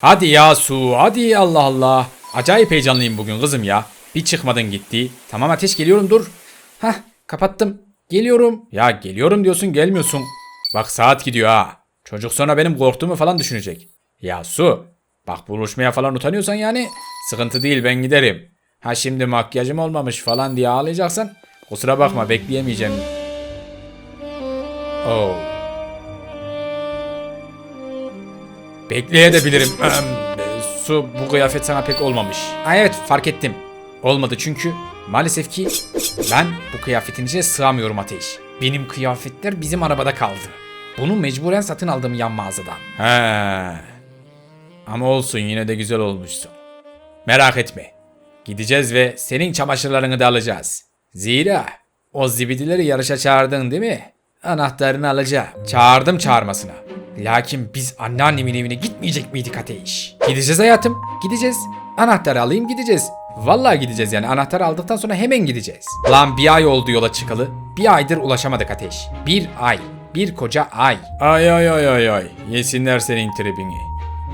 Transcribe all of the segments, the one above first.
Hadi ya Su, hadi Allah Allah. Acayip heyecanlıyım bugün kızım ya. Bir çıkmadın gitti. Tamam ateş geliyorum dur. Hah kapattım. Geliyorum. Ya geliyorum diyorsun gelmiyorsun. Bak saat gidiyor ha. Çocuk sonra benim korktuğumu falan düşünecek. Ya Su. Bak buluşmaya falan utanıyorsan yani sıkıntı değil ben giderim. Ha şimdi makyajım olmamış falan diye ağlayacaksan kusura bakma bekleyemeyeceğim. Oh. Bekleyebilirim. Su bu kıyafet sana pek olmamış. Ha evet fark ettim. Olmadı çünkü maalesef ki ben bu kıyafetin içine sığamıyorum Ateş. Benim kıyafetler bizim arabada kaldı. Bunu mecburen satın aldım yan mağazadan. He. Ama olsun yine de güzel olmuşsun. Merak etme. Gideceğiz ve senin çamaşırlarını da alacağız. Zira o zibidileri yarışa çağırdın değil mi? Anahtarını alacağım. Çağırdım çağırmasına. Lakin biz anneannemin evine gitmeyecek miydik Ateş? Gideceğiz hayatım. Gideceğiz. Anahtarı alayım gideceğiz. Vallahi gideceğiz yani anahtarı aldıktan sonra hemen gideceğiz. Lan bir ay oldu yola çıkalı. Bir aydır ulaşamadık Ateş. Bir ay. Bir koca ay. Ay ay ay ay ay. Yesinler senin tribini.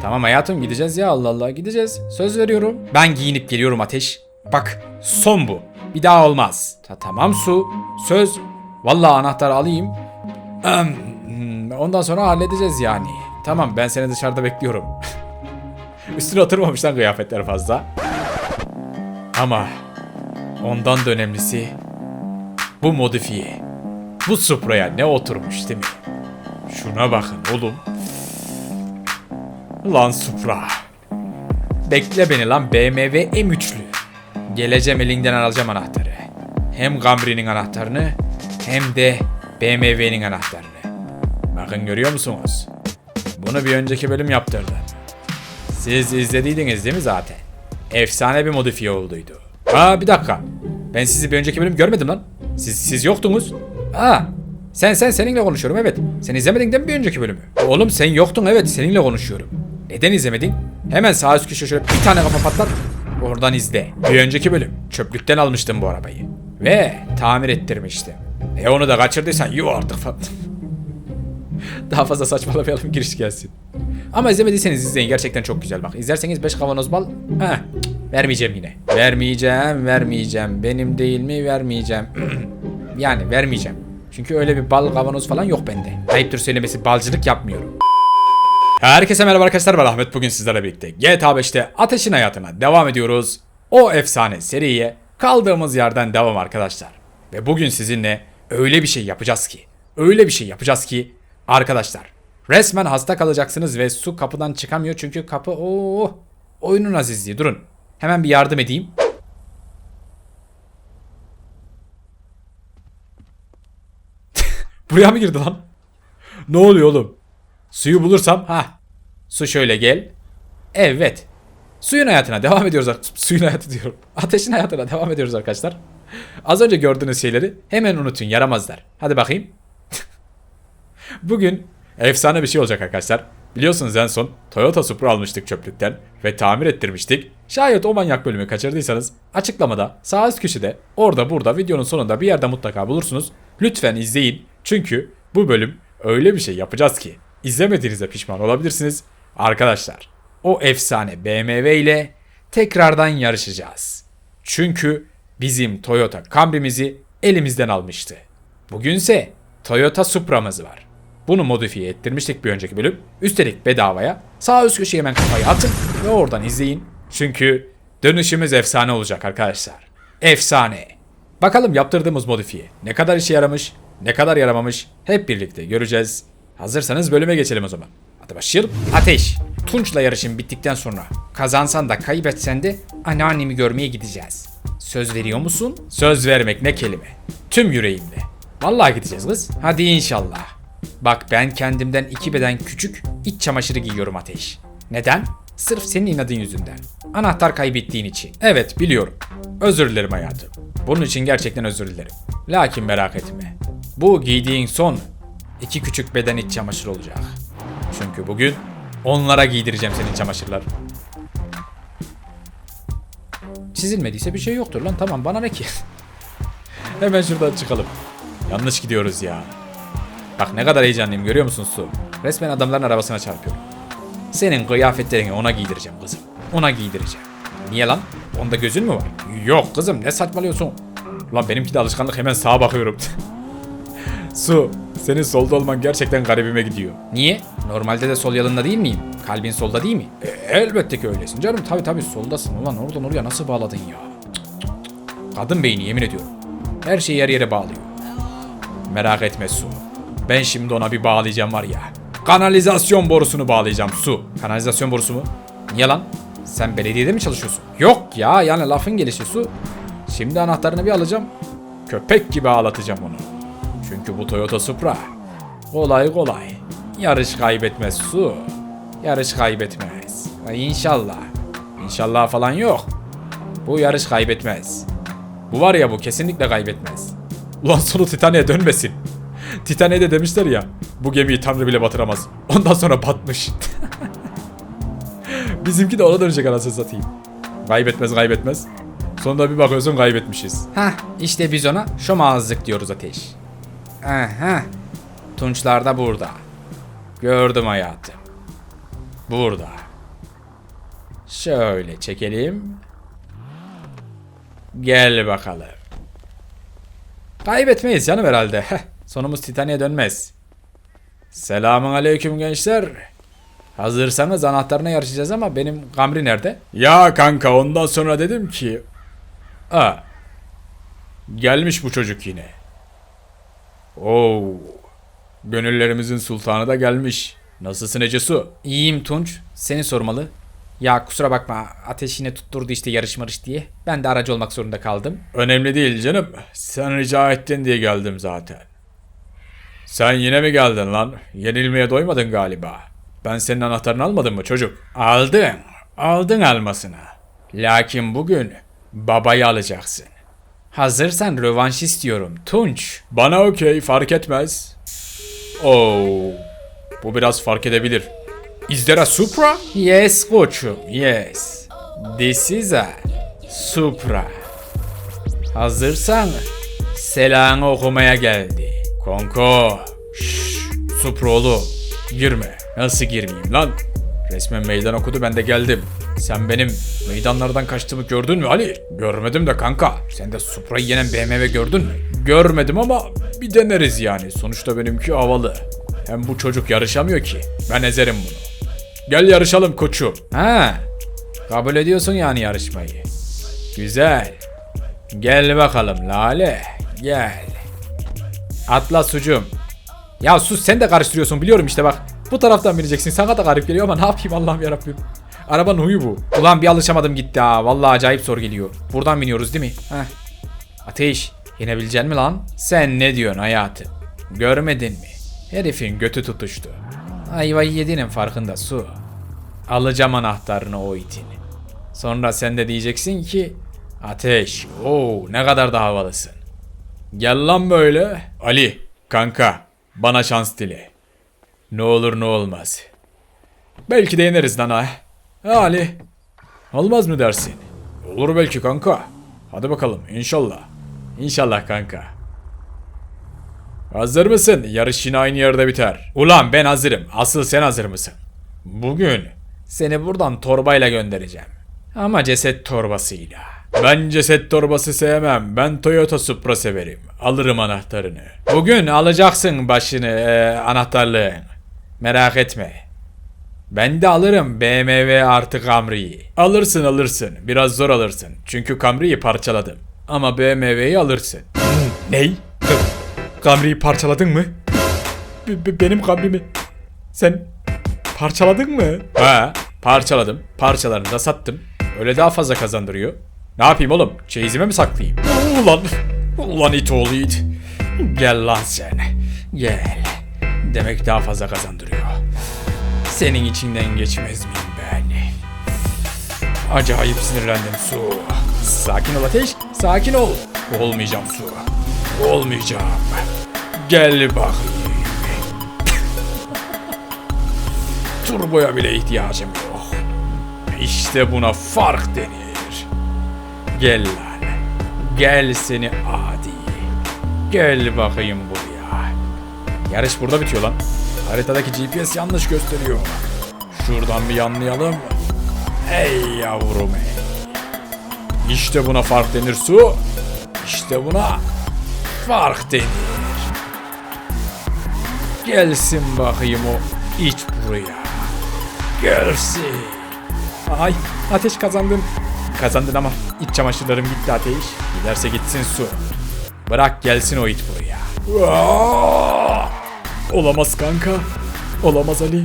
Tamam hayatım gideceğiz ya Allah Allah gideceğiz. Söz veriyorum. Ben giyinip geliyorum Ateş. Bak son bu. Bir daha olmaz. Ta tamam su. Söz. Vallahi anahtarı alayım. Hmm, Ondan sonra halledeceğiz yani. Tamam ben seni dışarıda bekliyorum. Üstüne oturmamış lan kıyafetler fazla. Ama ondan da önemlisi bu modifiye. Bu Supra'ya ne oturmuş değil mi? Şuna bakın oğlum. Lan Supra. Bekle beni lan BMW M3'lü. Geleceğim elinden alacağım anahtarı. Hem Camry'nin anahtarını hem de BMW'nin anahtarını. Bakın görüyor musunuz? Bunu bir önceki bölüm yaptırdım. Siz izlediydiniz değil mi zaten? Efsane bir modifiye olduydu. Aa bir dakika. Ben sizi bir önceki bölüm görmedim lan. Siz siz yoktunuz. Aa sen sen seninle konuşuyorum evet. Sen izlemedin değil mi bir önceki bölümü? Oğlum sen yoktun evet seninle konuşuyorum. Neden izlemedin? Hemen sağ üst köşe şöyle bir tane kafa patlat. Oradan izle. Bir önceki bölüm çöplükten almıştım bu arabayı. Ve tamir ettirmiştim. E onu da kaçırdıysan yuh artık falan. Daha fazla saçmalamayalım giriş gelsin. Ama izlemediyseniz izleyin gerçekten çok güzel bak. İzlerseniz 5 kavanoz bal. Heh, vermeyeceğim yine. Vermeyeceğim, vermeyeceğim. Benim değil mi vermeyeceğim. yani vermeyeceğim. Çünkü öyle bir bal kavanoz falan yok bende. Ayıptır söylemesi balcılık yapmıyorum. Herkese merhaba arkadaşlar ben Ahmet bugün sizlerle birlikte GTA 5'te Ateşin Hayatına devam ediyoruz. O efsane seriye kaldığımız yerden devam arkadaşlar. Ve bugün sizinle öyle bir şey yapacağız ki, öyle bir şey yapacağız ki arkadaşlar resmen hasta kalacaksınız ve su kapıdan çıkamıyor çünkü kapı o oyunun azizliği durun. Hemen bir yardım edeyim. Buraya mı girdi lan? Ne oluyor oğlum? Suyu bulursam ha. Su şöyle gel. Evet. Suyun hayatına devam ediyoruz. ar- Suyun hayatı diyorum. Ateşin hayatına devam ediyoruz arkadaşlar. Az önce gördüğünüz şeyleri hemen unutun yaramazlar. Hadi bakayım. Bugün efsane bir şey olacak arkadaşlar. Biliyorsunuz en son Toyota Supra almıştık çöplükten ve tamir ettirmiştik. Şayet o manyak bölümü kaçırdıysanız açıklamada sağ üst köşede orada burada videonun sonunda bir yerde mutlaka bulursunuz. Lütfen izleyin çünkü bu bölüm öyle bir şey yapacağız ki izlemediğinizde pişman olabilirsiniz. Arkadaşlar o efsane BMW ile tekrardan yarışacağız. Çünkü bizim Toyota Camry'mizi elimizden almıştı. Bugünse Toyota Supra'mız var. Bunu modifiye ettirmiştik bir önceki bölüm. Üstelik bedavaya. Sağ üst köşeye hemen kafayı atın ve oradan izleyin. Çünkü dönüşümüz efsane olacak arkadaşlar. Efsane. Bakalım yaptırdığımız modifiye ne kadar işe yaramış, ne kadar yaramamış hep birlikte göreceğiz. Hazırsanız bölüme geçelim o zaman. Hadi başlayalım. Ateş. Tunç'la yarışın bittikten sonra kazansan da kaybetsen de anneannemi görmeye gideceğiz. Söz veriyor musun? Söz vermek ne kelime. Tüm yüreğimle. Vallahi gideceğiz kız. Hadi inşallah. Bak ben kendimden iki beden küçük iç çamaşırı giyiyorum Ateş. Neden? Sırf senin inadın yüzünden. Anahtar kaybettiğin için. Evet biliyorum. Özür dilerim hayatım. Bunun için gerçekten özür dilerim. Lakin merak etme. Bu giydiğin son iki küçük beden iç çamaşır olacak. Çünkü bugün onlara giydireceğim senin çamaşırlar. Çizilmediyse bir şey yoktur lan tamam bana ne ki? Hemen şuradan çıkalım. Yanlış gidiyoruz ya. Bak ne kadar heyecanlıyım görüyor musun Su? Resmen adamların arabasına çarpıyorum. Senin kıyafetlerini ona giydireceğim kızım. Ona giydireceğim. Niye lan? Onda gözün mü var? Yok kızım ne saçmalıyorsun? Lan benimki de alışkanlık hemen sağa bakıyorum. Su, senin solda olman gerçekten garibime gidiyor. Niye? Normalde de sol yanında değil miyim? Kalbin solda değil mi? E, elbette ki öylesin canım. Tabi tabi soldasın. Ulan oradan oraya nasıl bağladın ya? Kadın beyni yemin ediyorum. Her şeyi yer yere bağlıyor. Merak etme Su. Ben şimdi ona bir bağlayacağım var ya. Kanalizasyon borusunu bağlayacağım Su. Kanalizasyon borusu mu? Niye lan? Sen belediyede mi çalışıyorsun? Yok ya yani lafın gelişi Su. Şimdi anahtarını bir alacağım. Köpek gibi ağlatacağım onu. Çünkü bu Toyota Supra kolay kolay yarış kaybetmez Su. Yarış kaybetmez. Ay inşallah. İnşallah falan yok. Bu yarış kaybetmez. Bu var ya bu kesinlikle kaybetmez. Ulan sonu Titanic'e dönmesin. Titanic'e de demişler ya bu gemiyi Tanrı bile batıramaz. Ondan sonra batmış. Bizimki de ona dönecek anasını satayım. Kaybetmez kaybetmez. Sonunda bir bakıyorsun kaybetmişiz. Hah işte biz ona şomağızlık diyoruz Ateş. Aha. Tunçlar da burada. Gördüm hayatım. Burada. Şöyle çekelim. Gel bakalım. Kaybetmeyiz canım herhalde. Sonumuz Titanic'e dönmez. Selamun aleyküm gençler. Hazırsanız anahtarına yarışacağız ama benim Gamri nerede? Ya kanka ondan sonra dedim ki... Aa, gelmiş bu çocuk yine. Oo, gönüllerimizin sultanı da gelmiş. Nasılsın Ecesu? İyiyim Tunç. Seni sormalı. Ya kusura bakma ateş yine tutturdu işte yarış marış diye. Ben de aracı olmak zorunda kaldım. Önemli değil canım. Sen rica ettin diye geldim zaten. Sen yine mi geldin lan? Yenilmeye doymadın galiba. Ben senin anahtarını almadım mı çocuk? Aldın. Aldın almasını. Lakin bugün babayı alacaksın. Hazırsan rövanş istiyorum Tunç. Bana okey fark etmez. Oo, bu biraz fark edebilir. Is there a Supra? Yes koçum, yes. This is a Supra. Hazırsan selamı okumaya geldi. Konko. Şşş, Supra oğlum. Girme. Nasıl girmeyeyim lan? Resmen meydan okudu ben de geldim. Sen benim meydanlardan kaçtığımı gördün mü Ali? Görmedim de kanka. Sen de Supra'yı yenen BMW gördün mü? Görmedim ama bir deneriz yani. Sonuçta benimki havalı. Hem bu çocuk yarışamıyor ki. Ben ezerim bunu. Gel yarışalım koçum. Ha. Kabul ediyorsun yani yarışmayı. Güzel. Gel bakalım Lale. Gel. Atla sucum. Ya sus sen de karıştırıyorsun biliyorum işte bak. Bu taraftan bineceksin. Sana da garip geliyor ama ne yapayım Allah'ım yarabbim. Arabanın huyu bu. Ulan bir alışamadım gitti ha. Vallahi acayip zor geliyor. Buradan biniyoruz değil mi? Heh. Ateş. Yenebilecek mi lan? Sen ne diyorsun hayatım? Görmedin mi? Herifin götü tutuştu. Ayvayı yediğinin farkında su. Alacağım anahtarını o itin. Sonra sen de diyeceksin ki Ateş, oo ne kadar da havalısın. Gel lan böyle. Ali, kanka, bana şans dile. Ne olur ne olmaz. Belki de yeneriz lan ha. Ali. Olmaz mı dersin? Olur belki kanka. Hadi bakalım inşallah. İnşallah kanka. Hazır mısın? Yarış yine aynı yerde biter. Ulan ben hazırım. Asıl sen hazır mısın? Bugün seni buradan torbayla göndereceğim. Ama ceset torbasıyla. Ben ceset torbası sevmem. Ben Toyota Supra severim. Alırım anahtarını. Bugün alacaksın başını e, anahtarlığın. Merak etme. Ben de alırım BMW artı Camry'yi. Alırsın alırsın. Biraz zor alırsın. Çünkü Camry'yi parçaladım. Ama BMW'yi alırsın. Ney? Camry'yi parçaladın mı? Be- be- benim Camry'mi sen parçaladın mı? Ha, parçaladım. Parçalarını da sattım. Öyle daha fazla kazandırıyor. Ne yapayım oğlum? Çeyizime mi saklayayım? Ulan, ulan it oğlu it. Gel lan sen. Gel. Demek daha fazla kazandırıyor. Senin içinden geçmez miyim ben? Acayip sinirlendim Su. Sakin ol Ateş, sakin ol. Olmayacağım Su. Olmayacağım. Gel bakayım. Turboya bile ihtiyacım yok. İşte buna fark denir. Gel lan. Gel seni adi. Gel bakayım buraya. Yarış burada bitiyor lan. Haritadaki GPS yanlış gösteriyor. Şuradan bir yanlayalım. Ey yavrum ey. İşte buna fark denir su. İşte buna fark denir. Gelsin bakayım o iç buraya. Gelsin. Ay ateş kazandın. Kazandın ama iç çamaşırlarım gitti ateş. Giderse gitsin su. Bırak gelsin o it buraya. Olamaz kanka. Olamaz Ali.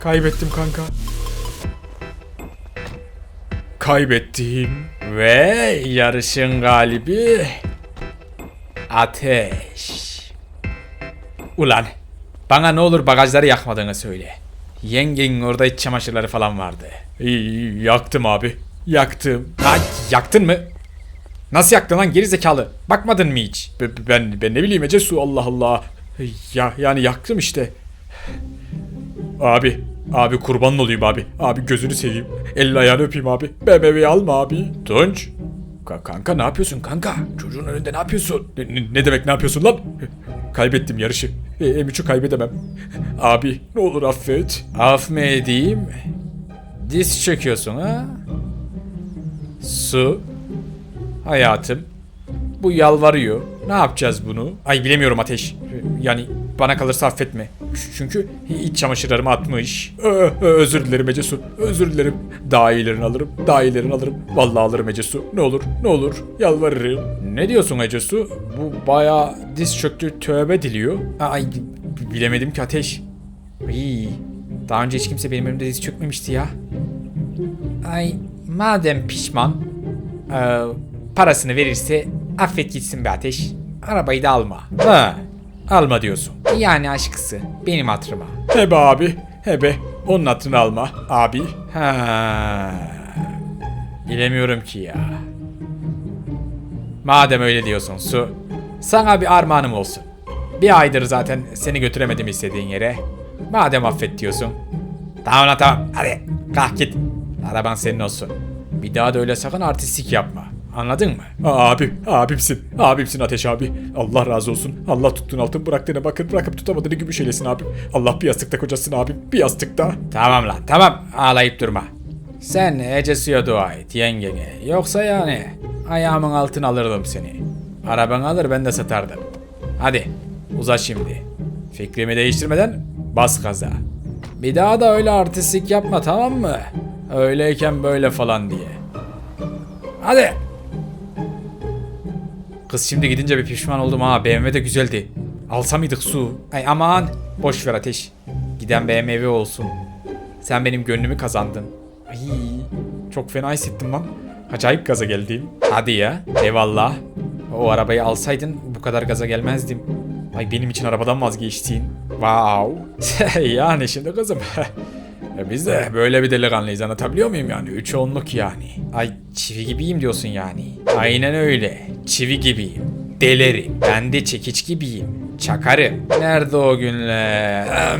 Kaybettim kanka. Kaybettim. Ve yarışın galibi Ateş. Ulan bana ne olur bagajları yakmadığını söyle. Yengenin orada iç çamaşırları falan vardı. Yaktım abi. Yaktım. Ha, yaktın mı? Nasıl yaktın lan geri zekalı? Bakmadın mı hiç? Ben, ben, ne bileyim Ece su Allah Allah. Ya yani yaktım işte. Abi, abi kurbanın olayım abi. Abi gözünü seveyim. Elini ayağını öpeyim abi. BMW'yi alma abi. Tunç. Ka- kanka ne yapıyorsun kanka? Çocuğun önünde ne yapıyorsun? Ne- ne demek ne yapıyorsun lan? Kaybettim yarışı. E, M3'ü kaybedemem. Abi ne olur affet. Af mı edeyim? Diz çöküyorsun ha? Su. Hayatım. Bu yalvarıyor. Ne yapacağız bunu? Ay bilemiyorum Ateş. Yani bana kalırsa affetme. Çünkü iç çamaşırlarımı atmış. Ö- özür dilerim Ece Su. Özür dilerim. Daha iyilerini alırım. Daha iyilerini alırım. Vallahi alırım Ece Su. Ne olur. Ne olur. Yalvarırım. Ne diyorsun Ece Su? Bu bayağı diz çöktü tövbe diliyor. Ay bilemedim ki Ateş. İyi. Daha önce hiç kimse benim önümde diz çökmemişti ya. Ay madem pişman ee, parasını verirse affet gitsin be ateş. Arabayı da alma. Ha, alma diyorsun. Yani aşkısı benim hatırıma. Hebe abi hebe onun hatırını alma abi. Ha. Bilemiyorum ki ya. Madem öyle diyorsun Su. Sana bir armağanım olsun. Bir aydır zaten seni götüremedim istediğin yere. Madem affet diyorsun. Tamam lan tamam hadi kalk git. Araban senin olsun. Bir daha da öyle sakın artistik yapma. Anladın mı? Abi, abimsin. Abimsin Ateş abi. Allah razı olsun. Allah tuttuğun altın bıraktığına bakın bırakıp tutamadığını gümüş eylesin abi. Allah bir yastıkta kocasın abim. Bir yastıkta. Tamam lan tamam. Ağlayıp durma. Sen Ece Su'ya dua et yengene. Yoksa yani ayağımın altına alırdım seni. Arabanı alır ben de satardım. Hadi uza şimdi. Fikrimi değiştirmeden bas gaza. Bir daha da öyle artistik yapma tamam mı? Öyleyken böyle falan diye. Hadi. Kız şimdi gidince bir pişman oldum ha. BMW de güzeldi. Alsa mıydık su? Ay aman. Boş ver ateş. Giden BMW olsun. Sen benim gönlümü kazandın. Ay çok fena hissettim lan. Acayip gaza geldim. Hadi ya. Eyvallah. O arabayı alsaydın bu kadar gaza gelmezdim. Ay benim için arabadan vazgeçtin. Wow. yani şimdi kızım. Ya biz de böyle bir delikanlıyız anlatabiliyor muyum yani? Üç onluk yani. Ay çivi gibiyim diyorsun yani. Aynen öyle. Çivi gibiyim. Delerim. Ben de çekiç gibiyim. Çakarım. Nerede o günler?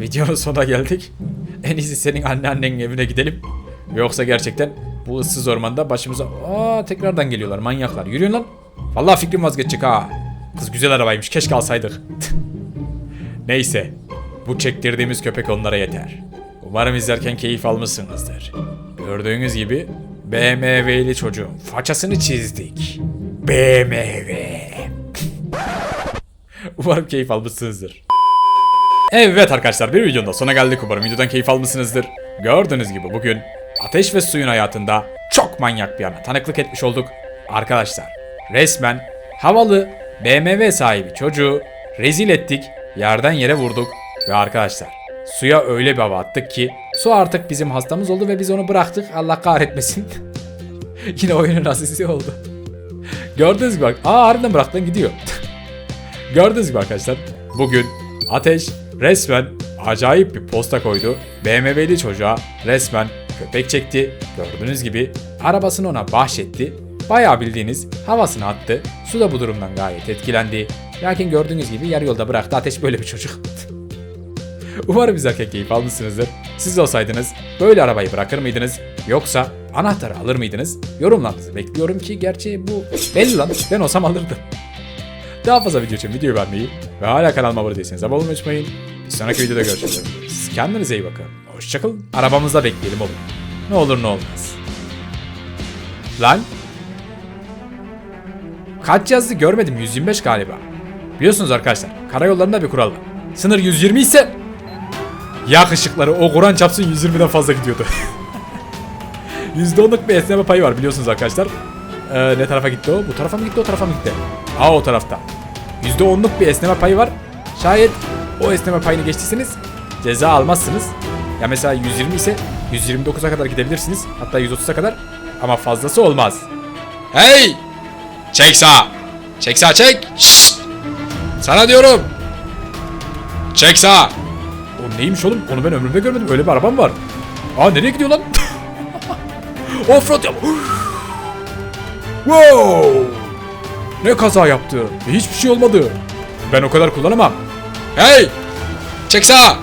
Videonun sonuna geldik. En iyisi senin anneannenin evine gidelim. Yoksa gerçekten bu ıssız ormanda başımıza... Aa tekrardan geliyorlar manyaklar. Yürüyün lan. Vallahi fikrim vazgeçecek ha. Kız güzel arabaymış keşke alsaydık. Neyse. Bu çektirdiğimiz köpek onlara yeter. Umarım izlerken keyif almışsınızdır. Gördüğünüz gibi BMW'li çocuğun façasını çizdik. BMW. Umarım keyif almışsınızdır. Evet arkadaşlar bir videonun da sona geldik. Umarım videodan keyif almışsınızdır. Gördüğünüz gibi bugün ateş ve suyun hayatında çok manyak bir ana tanıklık etmiş olduk. Arkadaşlar resmen havalı BMW sahibi çocuğu rezil ettik, yerden yere vurduk ve arkadaşlar suya öyle bir hava attık ki su artık bizim hastamız oldu ve biz onu bıraktık. Allah kahretmesin. Yine oyunun asisi oldu. Gördüğünüz gibi bak. Aa harbiden bıraktın gidiyor. Gördüğünüz gibi arkadaşlar bugün Ateş resmen acayip bir posta koydu. BMW'li çocuğa resmen köpek çekti. Gördüğünüz gibi arabasını ona bahşetti. Bayağı bildiğiniz havasını attı. Su da bu durumdan gayet etkilendi. Lakin gördüğünüz gibi yarı yolda bıraktı. Ateş böyle bir çocuk. Umarım izlerken keyif almışsınızdır. Siz olsaydınız böyle arabayı bırakır mıydınız? Yoksa anahtarı alır mıydınız? Yorumlarınızı bekliyorum ki gerçi bu belli lan ben olsam alırdım. Daha fazla video için videoyu beğenmeyi Ve hala kanalıma abone değilseniz abone olmayı unutmayın. Bir sonraki videoda görüşürüz. Kendinize iyi bakın. Hoşçakalın. Arabamızda bekleyelim oğlum. Ne olur ne olmaz. Lan. Kaç yazdı görmedim 125 galiba. Biliyorsunuz arkadaşlar karayollarında bir kural var. Sınır 120 ise yak ışıkları o Kur'an çapsın 120'den fazla gidiyordu. %10'luk bir esneme payı var biliyorsunuz arkadaşlar. Ee, ne tarafa gitti o? Bu tarafa mı gitti o tarafa mı gitti? Aa o tarafta. %10'luk bir esneme payı var. Şayet o esneme payını geçtiyseniz ceza almazsınız. Ya mesela 120 ise 129'a kadar gidebilirsiniz. Hatta 130'a kadar. Ama fazlası olmaz. Hey! Çek sağ. Çek sağ çek. Şşt! Sana diyorum. Çek sağ. O neymiş oğlum? Onu ben ömrümde görmedim. Öyle bir arabam var. Aa nereye gidiyor lan? Offroad yap. wow! Ne kaza yaptı? Ve hiçbir şey olmadı. Ben o kadar kullanamam. Hey! Çek sağa!